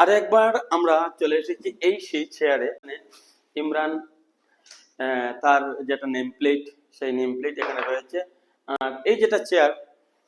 আর একবার আমরা চলে এসেছি এই সেই চেয়ারে মানে ইমরান তার যেটা নেম প্লেট সেই নেম প্লেট এখানে রয়েছে। আর এই যেটা চেয়ার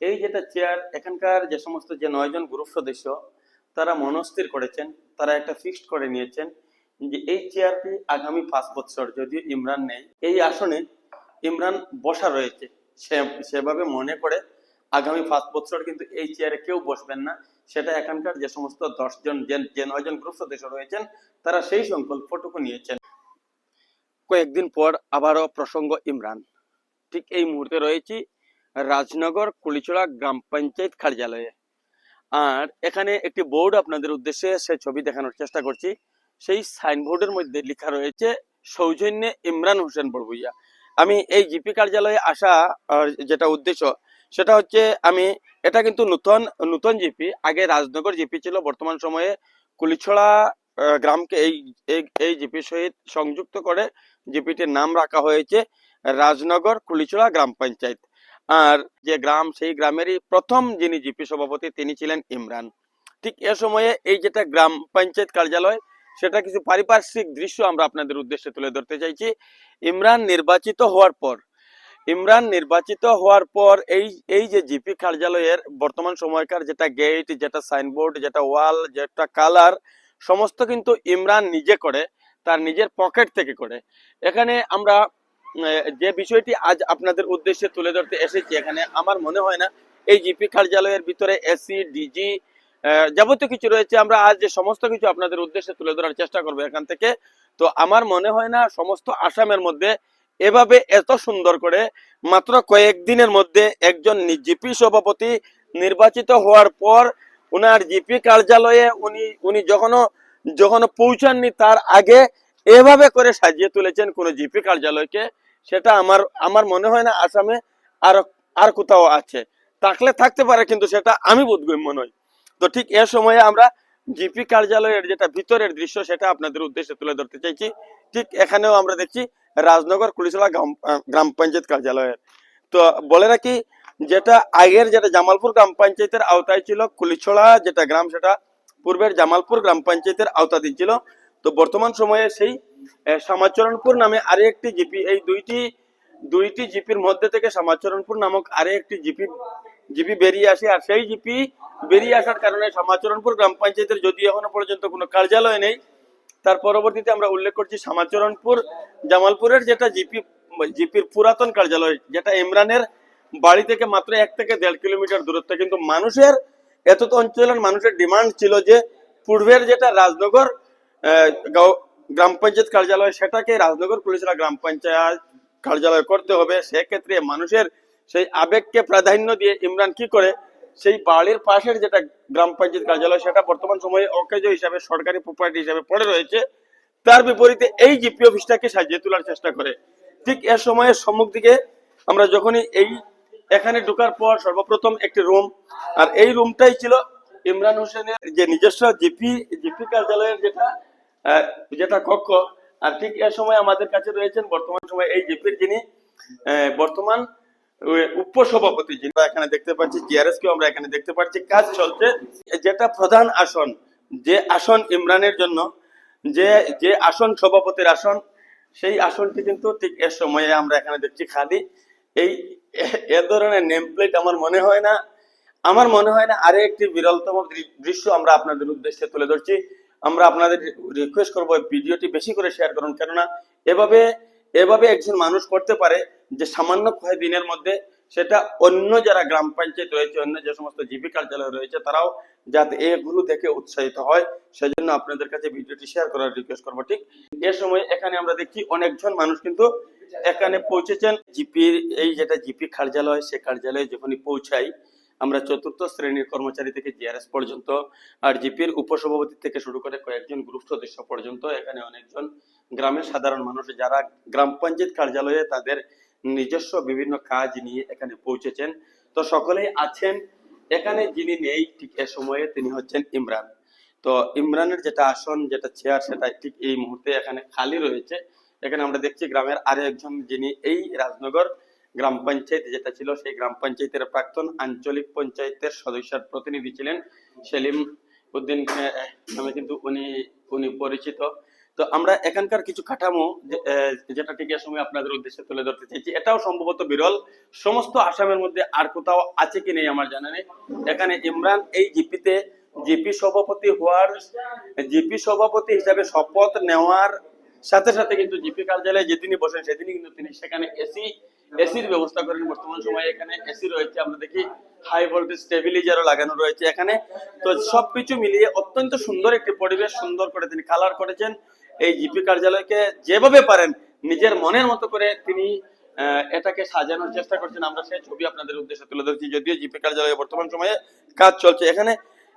এই যেটা চেয়ার এখানকার যে সমস্ত যে নয়জন গ্রুপ সদস্য, তারা মনস্থির করেছেন, তারা একটা ফিক্সড করে নিয়েছেন যে এই চেয়ারটি আগামী পাঁচ বছর, যদিও ইমরান নেই, এই আসনে ইমরান বসা রয়েছে। সেভাবে মনে করে আগামী পাঁচ বছর কিন্তু এই চেয়ারে কেউ বসবেন না। সেটা এখানকার যে সমস্ত দশজন যে নয়জন গ্রুপ সদস্য রয়েছেন, তারা সেই সংকল্পটুকু নিয়েছেন। কয়েকদিন পর আবারও প্রসঙ্গ ইমরান। ঠিক এই মুহূর্তে রয়েছি রাজনগর কুলিচড়া গ্রাম পঞ্চায়েত কার্যালয়ে। আর এখানে একটি বোর্ড আপনাদের উদ্দেশ্যে সে ছবি দেখানোর চেষ্টা করছি। সেই সাইনবোর্ডের মধ্যে লেখা রয়েছে, সৌজন্যে ইমরান হোসেন বড়ভুইয়া। আমি এই জিপি কার্যালয়ে আসা যেটা উদ্দেশ্য সেটা হচ্ছে আমি, এটা কিন্তু নতুন নতুন জিপি আগে রাজনগর জিপি ছিল, বর্তমান সময়ে কুলিছড়া গ্রামকে এই, এই- জিপির সহিত সংযুক্ত করে জিপিটির নাম রাখা হয়েছে রাজনগর কুলিছড়া গ্রাম পঞ্চায়েত। আর যে গ্রাম, সেই গ্রামেরই প্রথম যিনি জিপি সভাপতি তিনি ছিলেন ইমরান। ঠিক এ সময়ে এই যেটা গ্রাম পঞ্চায়েত কার্যালয়, সেটা কিছু পারিপার্শ্বিক দৃশ্য আমরা আপনাদের উদ্দেশ্যে তুলে ধরতে চাইছি। ইমরান নির্বাচিত হওয়ার পর ইমরান নির্বাচিত হওয়ার পর এই এই যে জিপি কার্যালয়ের বর্তমান সময়কার যেটা গেট যেটা সাইনবোর্ড যেটা ওয়াল যেটা কালার সমস্ত কিন্তু ইমরান নিজে করে, তার নিজের পকেট থেকে করে। এখানে আমরা যে বিষয়টি আজ আপনাদের উদ্দেশ্যে তুলে ধরতে এসেছি, এখানে আমার মনে হয় না এই জিপি কার্যালয়ের ভিতরে এসি ডিজি যাবতীয় কিছু রয়েছে। আমরা আজ যে সমস্ত কিছু আপনাদের উদ্দেশ্যে তুলে ধরার চেষ্টা করব এখান থেকে। তো আমার মনে হয় না, সমস্ত আসামের মধ্যে এভাবে এত সুন্দর করে মাত্র কয়েকদিনের মধ্যে একজন জিপি সভাপতি নির্বাচিত হওয়ার পর ওনার জিপি কার্যালয়ে উনি উনি যখনও যখনও পৌঁছাননি তার আগে এভাবে করে সাজিয়ে তুলেছেন কোন জিপি কার্যালয়কে, সেটা আমার আমার মনে হয় না আসামে আর আর কোথাও আছে। থাকলে থাকতে পারে, কিন্তু সেটা আমি বোধগম্য নই। তো ঠিক এ সময়ে আমরা জিপি কার্যালয়ের যেটা ভিতরের দৃশ্য, সেটা আপনাদের উদ্দেশ্যে তুলে ধরতে চাইছি। ঠিক এখানেও আমরা দেখছি রাজনগর কুলিশলা গ্রাম পঞ্চায়েত কার্যালয়ের। তো বলে রাখি, যেটা আগের যেটা জামালপুর গ্রাম পঞ্চায়েতের আওতায় ছিল কুলিছড়া যেটা গ্রাম, সেটা পূর্বের জামালপুর গ্রাম পঞ্চায়েতের আওতাধীন ছিল। তো বর্তমান সময়ে সেই শ্যামাচরণপুর নামে আরে একটি জিপি, এই দুইটি দুইটি জিপির মধ্যে থেকে শ্যামাচরণপুর নামক আরে একটি জিপি জিপি বেরিয়ে আসে। আর সেই জিপি বেরিয়ে আসার কারণে শ্যামাচরণপুর গ্রাম পঞ্চায়েতের যদি এখনও পর্যন্ত কোনো কার্যালয় নেই তার পরবর্তীতে আমরা উল্লেখ করছি শ্যামাচরণপুর জামালপুরের যেটা জিপি, জিপির পুরাতন কার্যালয়, যেটা ইমরানের বাড়ি থেকে মাত্র এক থেকে দেড় কিলোমিটার দূরত্বে। কিন্তু মানুষের এত তো অঞ্চলের মানুষের ডিমান্ড ছিল যে পূর্বের যেটা রাজনগর গ্রাম পঞ্চায়েত কার্যালয়, সেটাকে রাজনগর পুলিশরা গ্রাম পঞ্চায়েত কার্যালয় করতে হবে। সেক্ষেত্রে মানুষের সেই আবেগকে প্রাধান্য দিয়ে ইমরান কি করে সেই বাড়ির পাশের যেটা গ্রাম পঞ্চায়েত কার্যালয়, সেটা বর্তমান সময়ে অকেজ হিসাবে, সরকারি প্রপার্টি হিসাবে পড়ে রয়েছে। তার বিপরীতে এই জিপি অফিসটাকে সাজিয়ে তোলার চেষ্টা করে। ঠিক এ সময়ের সম্মুখ দিকে আমরা যখনই এই এখানে ঢোকার পর সর্বপ্রথম একটি রুম আর এই রুমটাই ছিল ইমরান হোসেনের যে নিজস্ব জিপি জিপি কার্যালয়ের যেটা যেটা কক্ষ। আর ঠিক এ সময় আমাদের কাছে রয়েছেন বর্তমান সময় এই জিপির যিনি বর্তমান উপসভাপতি যিনি এখানে দেখতে পাচ্ছি জিআরএস কেও আমরা এখানে দেখতে পাচ্ছি, কাজ চলছে। যেটা প্রধান আসন, যে আসন ইমরানের জন্য, যে যে আসন সভাপতির আসন, সেই আসনটি কিন্তু ঠিক এর সময়ে আমরা এখানে দেখছি খালি। এই, এ ধরনের নেম প্লেট আমার মনে হয় না। আমার মনে হয় না আরে একটি বিরলতম দৃশ্য আমরা আপনাদের উদ্দেশ্যে তুলে ধরছি। আমরা আপনাদের রিকোয়েস্ট করব ভিডিওটি বেশি করে শেয়ার করুন। কেননা এভাবে এভাবে একজন মানুষ করতে পারে যে সামান্য কয়েক দিনের মধ্যে সেটা অন্য যারা গ্রাম পঞ্চায়েত রয়েছে, অন্য যে সমস্ত জিপি কার্যালয় রয়েছে, তারাও যাতে এগুলো দেখে উৎসাহিত হয়। সেজন্য আপনাদের কাছে ভিডিওটি শেয়ার করার রিকোয়েস্ট করব। ঠিক এ সময় এখানে আমরা দেখছি অনেকজন মানুষ কিন্তু এখানে পৌঁছেছেন। জিপির এই যেটা জিপি কার্যালয়, সে কার্যালয়ে যখনই পৌঁছাই আমরা চতুর্থ শ্রেণির কর্মচারী থেকে জিআরএস পর্যন্ত আর জিপির উপসভাপতি থেকে শুরু করে কয়েকজন গ্রুপ সদস্য পর্যন্ত, এখানে অনেকজন গ্রামের সাধারণ মানুষ যারা গ্রাম পঞ্চায়েত কার্যালয়ে তাদের নিজস্ব বিভিন্ন কাজ নিয়ে এখানে পৌঁছেছেন। তো সকলেই আছেন। এখানে যিনি নেই ঠিক এ সময়ে তিনি হচ্ছেন ইমরান। তো ইমরানের যেটা আসন, যেটা চেয়ার সেটা ঠিক এই মুহূর্তে এখানে খালি রয়েছে। এখানে আমরা দেখছি গ্রামের আরও একজন যিনি এই রাজনগর গ্রাম পঞ্চায়েত যেটা ছিল, সেই গ্রাম পঞ্চায়েতের প্রাক্তন আঞ্চলিক পঞ্চায়েতের সদস্যের প্রতিনিধি ছিলেন সেলিম উদ্দিন নামে কিন্তু উনি উনি পরিচিত। তো আমরা এখানকার কিছু কাঠামো যেটা ঠিক সময় আপনাদের উদ্দেশ্যে তুলে ধরতে চাইছি। এটাও সম্ভবত বিরল। সমস্ত আসামের মধ্যে আর কোথাও আছে কি নেই আমার জানা নেই। এখানে ইমরান, এই জিপিতে জিপি সভাপতি হওয়ার, জিপি সভাপতি হিসাবে শপথ নেওয়ার সাথে সাথে কিন্তু জিপি কার্যালয়ে যেদিনই বসেন, সেদিনই কিন্তু তিনি সেখানে এসি এসির ব্যবস্থা করেন। বর্তমান সময়ে এখানে এসি রয়েছে, আমরা দেখি হাই ভোল্টেজ স্টেবিলাইজারও লাগানো রয়েছে এখানে। তো সবকিছু মিলিয়ে অত্যন্ত সুন্দর একটি পরিবেশ, সুন্দর করে তিনি কালার করেছেন। এই জিপি কার্যালয়কে যেভাবে পারেন, নিজের মনের মতো করে তিনি এটাকে সাজানোর চেষ্টা করছেন। আমরা সেই ছবি আপনাদের উদ্দেশ্যে তুলে ধরছি, যদিও জিপি কার্যালয়ে বর্তমান সময়ে কাজ চলছে। এখানে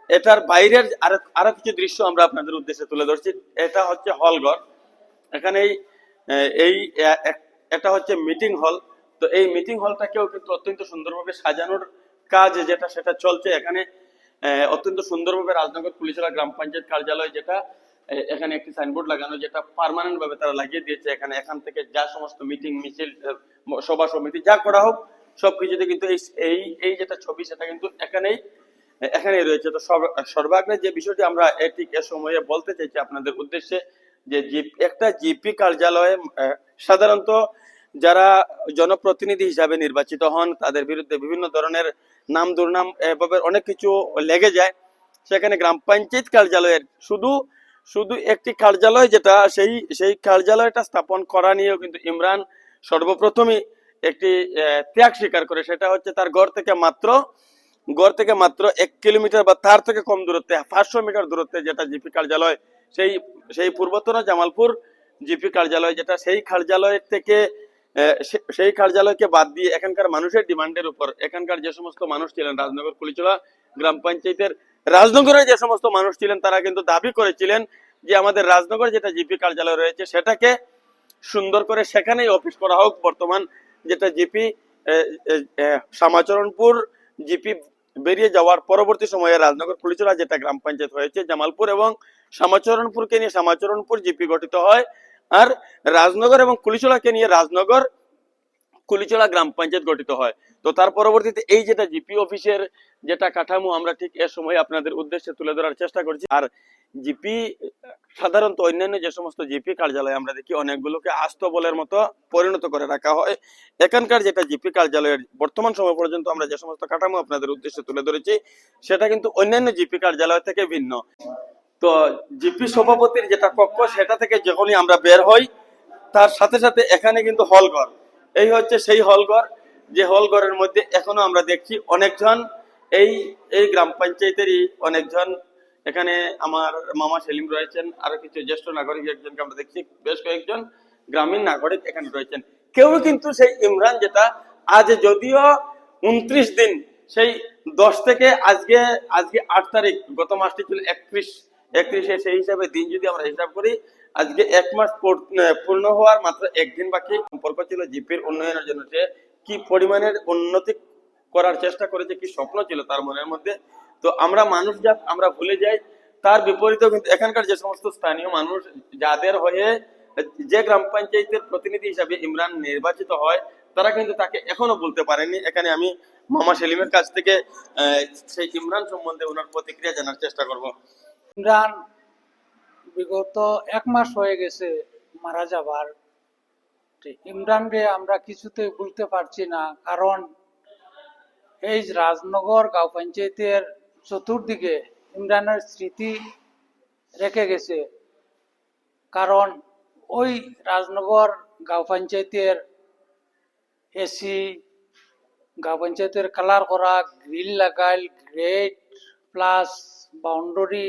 এটার বাইরের আরও আরও কিছু দৃশ্য আমরা আপনাদের উদ্দেশ্যে তুলে ধরছি। এটা হচ্ছে হলঘর এখানে এই এটা হচ্ছে মিটিং হল তো এই মিটিং হলটাকেও কিন্তু অত্যন্ত সুন্দরভাবে সাজানোর কাজ যেটা সেটা চলছে। এখানে অত্যন্ত সুন্দরভাবে রাজনগর পুলিশরা গ্রাম পঞ্চায়েত কার্যালয় যেটা এখানে একটি সাইনবোর্ড লাগানো যেটা পার্মানেন্ট ভাবে তারা লাগিয়ে দিয়েছে। এখানে এখান থেকে যা সমস্ত মিটিং মিছিল সভা সমিতি যা করা হোক, সবকিছুতে কিন্তু এই এই যেটা ছবি সেটা কিন্তু এখানেই এখানেই রয়েছে। তো সর্ব- সর্বাগ্রে যে বিষয়টি আমরা এটি এ সময়ে বলতে চাইছি আপনাদের উদ্দেশ্যে, যে একটা জিপি কার্যালয়ে সাধারণত যারা জনপ্রতিনিধি হিসাবে নির্বাচিত হন, তাদের বিরুদ্ধে বিভিন্ন ধরনের নাম দুর্নাম এভাবে অনেক কিছু লেগে যায়। সেখানে গ্রাম পঞ্চায়েত কার্যালয়ের শুধু শুধু একটি কার্যালয় যেটা, সেই সেই কার্যালয়টা স্থাপন করা নিয়েও কিন্তু ইমরান সর্বপ্রথমই একটি ত্যাগ স্বীকার করে। সেটা হচ্ছে তার ঘর থেকে মাত্র গড় থেকে মাত্র এক কিলোমিটার বা তার থেকে কম দূরত্বে, পাঁচশো মিটার দূরত্বে যেটা জিপি কার্যালয়, সেই সেই পূর্বতন জামালপুর জিপি কার্যালয় যেটা, সেই কার্যালয় থেকে সেই কার্যালয়কে বাদ দিয়ে এখানকার মানুষের ডিমান্ডের উপর, এখানকার যে সমস্ত মানুষ ছিলেন রাজনগর, কুলিচলা গ্রাম পঞ্চায়েতের রাজনগরের যে সমস্ত মানুষ ছিলেন, তারা কিন্তু দাবি করেছিলেন যে আমাদের রাজনগর যেটা জিপি কার্যালয় রয়েছে, সেটাকে সুন্দর করে সেখানেই অফিস করা হোক। বর্তমান যেটা জিপি শ্যামাচরণপুর জিপি বেরিয়ে যাওয়ার পরবর্তী সময়ে রাজনগর কুলিচুরা যেটা গ্রাম পঞ্চায়েত হয়েছে, জামালপুর এবং শ্যামাচরণপুরকে নিয়ে শ্যামাচরণপুর জিপি গঠিত হয়। আর রাজনগর এবং কুলিচুলাকে নিয়ে রাজনগর, কুলিচলা গ্রাম পঞ্চায়েত গঠিত হয়। তো তার পরবর্তীতে এই যেটা জিপি অফিসের যেটা কাঠামো, আমরা ঠিক এ সময় আপনাদের উদ্দেশ্যে তুলে ধরার চেষ্টা করছি। আর জিপি, সাধারণত অন্যান্য যে সমস্ত জিপি কার্যালয় আমরা দেখি, অনেকগুলোকে আস্ত আস্তবলের মতো পরিণত করে রাখা হয়। এখানকার যেটা জিপি কার্যালয়ের বর্তমান সময় পর্যন্ত আমরা যে সমস্ত কাঠামো আপনাদের উদ্দেশ্যে তুলে ধরেছি, সেটা কিন্তু অন্যান্য জিপি কার্যালয় থেকে ভিন্ন। তো জিপি সভাপতির যেটা কক্ষ, সেটা থেকে যখনই আমরা বের হই, তার সাথে সাথে এখানে কিন্তু হলঘর। এই হচ্ছে সেই হলঘর, যে হলঘরের মধ্যে এখনও আমরা দেখছি অনেকজন, এই এই গ্রাম পঞ্চায়েতেরই অনেকজন। এখানে আমার মামা সেলিম রয়েছেন, আরও কিছু জ্যেষ্ঠ নাগরিক একজনকে আমরা দেখছি, বেশ কয়েকজন গ্রামীণ নাগরিক এখানে রয়েছেন। কেউ কিন্তু সেই ইমরান যেটা, আজ যদিও উনত্রিশ দিন, সেই দশ থেকে আজকে আজকে আট তারিখ, গত মাসটি ছিল একত্রিশ। একত্রিশে সেই হিসাবে দিন যদি আমরা হিসাব করি, আজকে এক মাস পূর্ণ হওয়ার মাত্র একদিন বাকি। সম্পর্ক ছিল জিপির উন্নয়নের জন্য সে কি পরিমাণের উন্নতি করার চেষ্টা করেছে, কি স্বপ্ন ছিল তার মনের মধ্যে। তো আমরা মানুষ জাত, আমরা ভুলে যাই। তার বিপরীতেও কিন্তু এখানকার যে সমস্ত স্থানীয় মানুষ, যাদের হয়ে যে গ্রাম পঞ্চায়েতের প্রতিনিধি হিসাবে ইমরান নির্বাচিত হয়, তারা কিন্তু তাকে এখনও বলতে পারেনি। এখানে আমি মামা সেলিমের কাছ থেকে সেই ইমরান সম্বন্ধে ওনার প্রতিক্রিয়া জানার চেষ্টা করব। ইমরান বিগত এক মাস হয়ে গেছে মারা যাবার। ইমরানকে আমরা কিছুতেই ভুলতে পারছি না, কারণ এই রাজনগর গাঁও পঞ্চায়েতের চতুর্দিকে ইমরানের স্মৃতি রেখে গেছে। কারণ ওই রাজনগর গাঁও পঞ্চায়েতের এসি, গাঁও পঞ্চায়েতের কালার করা, গ্রিল লাগাইল গ্রেট প্লাস বাউন্ডারি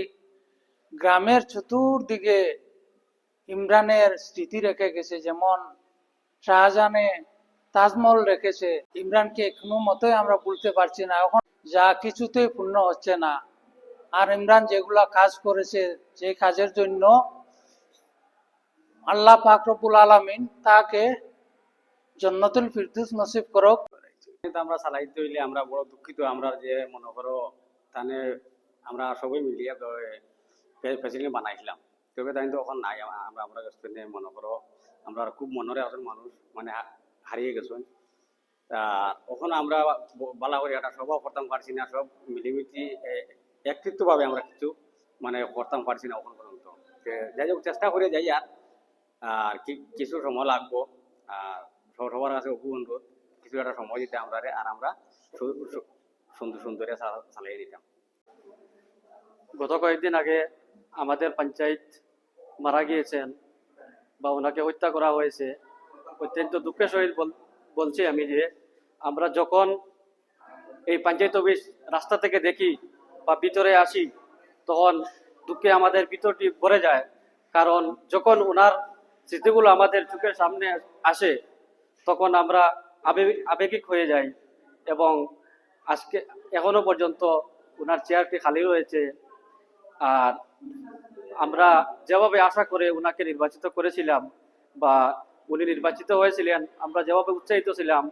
গ্রামের চতুর্দিকে ইমরানের স্মৃতি রেখে গেছে, যেমন শাহজাহানে তাজমহল রেখেছে, ইমরানকে কোনো মতোই আমরা বলতে পারছি না। এখন যা কিছুতেই পূর্ণ হচ্ছে না। আর ইমরান যেগুলা কাজ করেছে, যে কাজের জন্য আল্লাহ পাকরবুল আলমিন তাকে জন্নতুল ফিরদুস নসিব করক। আমরা চালাইতে হইলে আমরা বড় দুঃখিত, আমরা যে মনে করো তানে আমরা সবাই মিলিয়ে ফেসিলিটি বানাইছিলাম। তবে তাই তো এখন নাই আমরা আমরা নিয়ে মনে করো, আমরা খুব মনরে আছেন মানুষ মানে হারিয়ে গেছেন ওখানে আমরা বালা করে একটা সভা করতাম, পারছি না, সব মিলিমিটি একত্রিত ভাবে আমরা কিছু মানে করতাম, পারছি না এখন পর্যন্ত। যাই হোক, চেষ্টা করে, যাই আর। আর কিছু সময় লাগবো। আর সব- সবার কাছে অপু অনুরোধ কিছু একটা সময় দিতে আমরা আর আমরা সুন্দর সুন্দরে চালিয়ে দিতাম। গত কয়েকদিন আগে আমাদের পঞ্চায়েত মারা গিয়েছেন বা ওনাকে হত্যা করা হয়েছে, অত্যন্ত দুঃখের সহিত বল- বলছি আমি যে আমরা যখন এই পঞ্চায়েত অফিস রাস্তা থেকে দেখি বা ভিতরে আসি, তখন দুঃখে আমাদের ভিতরটি ভরে যায়। কারণ যখন ওনার স্মৃতিগুলো আমাদের চোখের সামনে আসে, তখন আমরা আবেগ, আবেগিক হয়ে যাই এবং আজকে এখনও পর্যন্ত ওনার চেয়ারটি খালি রয়েছে। আর আমরা যেভাবে আশা করে ওনাকে নির্বাচিত করেছিলাম বা উনি নির্বাচিত হয়েছিলেন, আমরা যেভাবে উৎসাহিত ছিলাম,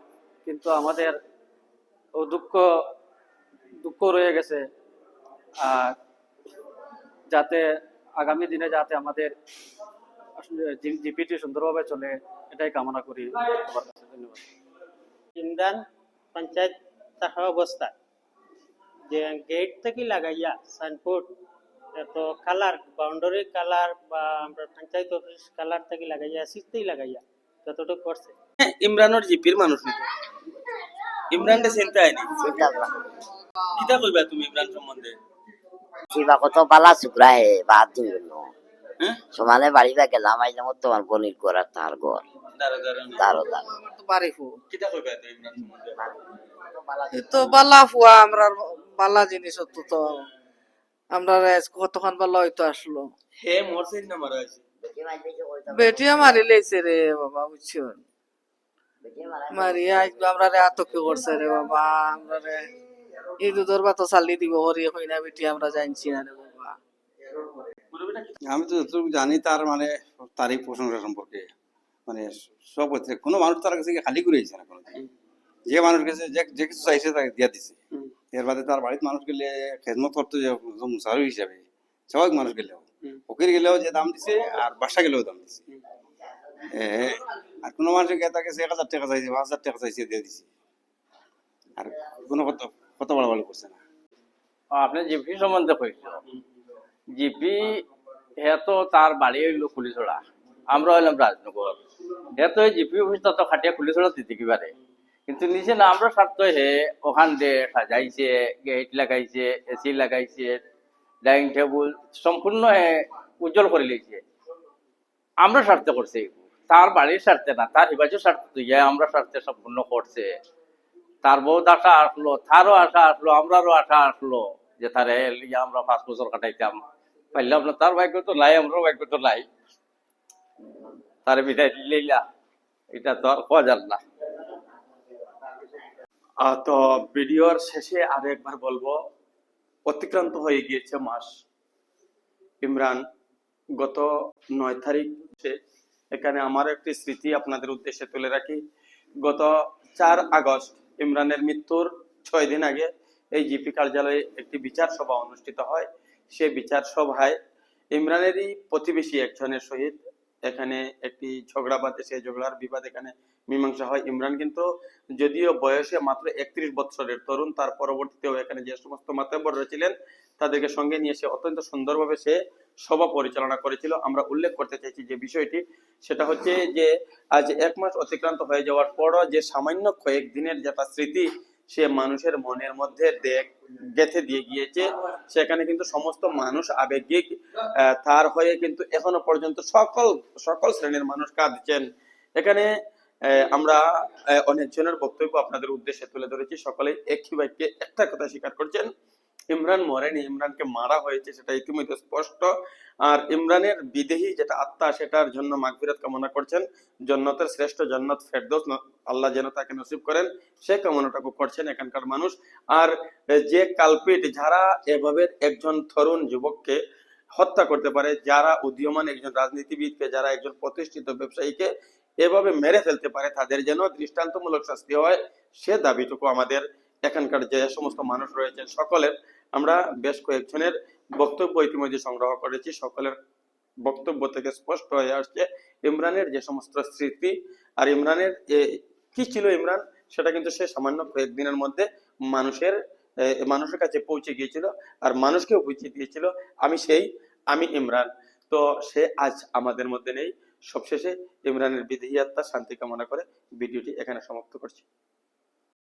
কিন্তু আমাদের ও দুঃখ দুঃখ রয়ে গেছে। আর যাতে আগামী দিনে যাতে আমাদের জিপিটি সুন্দরভাবে চলে, এটাই কামনা করি। ধন্যবাদ। ইমরান পঞ্চায়েত থাকা অবস্থায় যে গেট থেকে লাগাইয়া সাইনবোর্ড তো কালার বাউন্ডারি কালার বা আমরা পঞ্চায়েত অফিস কালার থেকে লাগাইয়া সিস্তেই লাগাইয়া যতটুকু করছে। হ্যাঁ, ইমরানোর জিপির মানুষ নিত ইমরানটা চিন্তা হয়নি কিতা কইবা তুমি ইমরান সম্বন্ধে? কিবা কত বালা চুকরা হে বাদ দিন হ্যাঁ? সমানে বাড়ি বা গেলাম আইলাম তোমার বনির ঘর আর তার ঘর। দাঁড়া দাঁড়া তারও তার কিতা কইবা তো ইমরান সম্বন্ধে? তো বালা ফুয়া আমরা বালা জিনিস তো তো আমরা কতক্ষণ বালা হয়তো আসলো? হে মরছে না মারা আছে। বেটিয়া মারি লেছে রে বাবা বুঝছ? মারি আজ আমরা রে আতঙ্ক করছে রে বাবা আমরা রে এই দুধর বা তো চালি দিব হরি হই না বেটি আমরা জানছি না রে বাবা। আমি তো যতটুকু জানি তার মানে তারই প্রশংসা সম্পর্কে। মানে সব হচ্ছে কোনো মানুষ তার কাছে খালি করে না কোনোদিন। যে মানুষ কাছে যে যে কিছু চাইছে তাকে দিয়া দিছে। এর বাদে তার বাড়িতে মানুষ গেলে খেদমত করতো যে মুসাফি হিসাবে। স্বাভাবিক মানুষ গেলেও। ফকির গেলেও যে দাম দিছে আর বাসা গেলেও দাম দিছে। আর কোনো মানুষের গিয়ে তাকে এক হাজার টাকা চাইছে পাঁচ হাজার টাকা চাইছে দিয়ে দিছে। আর কোনো কত কত বড় বড় করছে না। আপনি জিপি সম্বন্ধে কইছো জিপি হে তো তার বাড়ি হইল খুলিছড়া। আমরা হইলাম রাজনগর। হে তো জিপি অফিস তো খাটিয়া খুলিছড়া দিতে কি পারে কিন্তু নিচে না, আমরা স্বার্থ হে ওখান দিয়ে সাজাইছে গেট লাগাইছে এসি লাগাইছে ডাইনিং টেবিল সম্পূর্ণ হে উজ্জ্বল করে লিখছে আমরা স্বার্থ করছে তার বাড়ির স্বার্থে না, তার হিবাচের স্বার্থে ইয়ে আমরা স্বার্থে সম্পূর্ণ করছে। তার বহুত আশা আসলো, তারও আশা আসলো, আমরারও আশা আসলো যে তারে আমরা পাঁচ বছর কাটাইতাম। পাইলাম না তার ভাগ্য তো নাই, আমরাও ভাগ্য তো নাই। তার বিদায় দিলেইলা এটা তো আর যান না। তো ভিডিওর শেষে আরও একবার বলব, অতিক্রান্ত হয়ে গিয়েছে মাস। ইমরান, গত নয় তারিখ এখানে আমার একটি স্মৃতি আপনাদের উদ্দেশ্যে তুলে রাখি। গত চার আগস্ট ইমরানের মৃত্যুর ছয় দিন আগে এই জিপি কার্যালয়ে একটি বিচার সভা অনুষ্ঠিত হয়। সে বিচার সভায় ইমরানেরই প্রতিবেশী একজনের সহিত এখানে একটি ঝগড়া বাঁধে, সেই ঝগড়ার বিবাদ এখানে মীমাংসা হয়। ইমরান কিন্তু যদিও বয়সে মাত্র একত্রিশ বছরের তরুণ, তার পরবর্তীতেও এখানে যে সমস্ত মাতাব্বররা ছিলেন তাদেরকে সঙ্গে নিয়ে সে অত্যন্ত সুন্দরভাবে সে সভা পরিচালনা করেছিল। আমরা উল্লেখ করতে চাইছি যে বিষয়টি, সেটা হচ্ছে যে আজ এক মাস অতিক্রান্ত হয়ে যাওয়ার পরও যে সামান্য কয়েকদিনের যেটা স্মৃতি সে মানুষের মনের মধ্যে দেখ, গেঁথে দিয়ে গিয়েছে। সেখানে কিন্তু সমস্ত মানুষ আবেগিক তার হয়ে কিন্তু এখনও পর্যন্ত সকল সকল শ্রেণির মানুষ কাঁদছেন। এখানে আমরা অনেকজনের বক্তব্য আপনাদের উদ্দেশ্যে তুলে ধরেছি। সকলে একই বাক্যে একটা কথা স্বীকার করছেন। ইমরান মরেনি, ইমরানকে মারা হয়েছে সেটা ইতিমধ্যে স্পষ্ট। আর ইমরানের বিদেহী যেটা আত্মা, সেটার জন্য মাগফিরাত কামনা করছেন জন্নতের শ্রেষ্ঠ জন্নত ফেরদৌস। আল্লাহ যেন তাকে নসিব করেন, সে কামনাটুকু করছেন এখানকার মানুষ। আর যে কালপিট, যারা এভাবে একজন তরুণ যুবককে হত্যা করতে পারে, যারা উদীয়মান একজন রাজনীতিবিদকে যারা একজন প্রতিষ্ঠিত ব্যবসায়ীকে এভাবে মেরে ফেলতে পারে, তাদের যেন দৃষ্টান্তমূলক শাস্তি হয়, সে দাবিটুকু আমাদের এখানকার যে সমস্ত মানুষ রয়েছেন, সকলের আমরা বেশ কয়েকজনের বক্তব্য ইতিমধ্যে সংগ্রহ করেছি। সকলের বক্তব্য থেকে স্পষ্ট হয়ে আসছে, ইমরানের যে সমস্ত স্মৃতি আর ইমরানের কি ছিল ইমরান, সেটা কিন্তু সে সামান্য কয়েকদিনের মধ্যে মানুষের মানুষের কাছে পৌঁছে গিয়েছিল আর মানুষকেও বুঝিয়ে দিয়েছিল, আমি সেই, আমি ইমরান। তো সে আজ আমাদের মধ্যে নেই। সবশেষে ইমরানের বিদেহী আত্মা শান্তি কামনা করে ভিডিওটি এখানে সমাপ্ত করছি।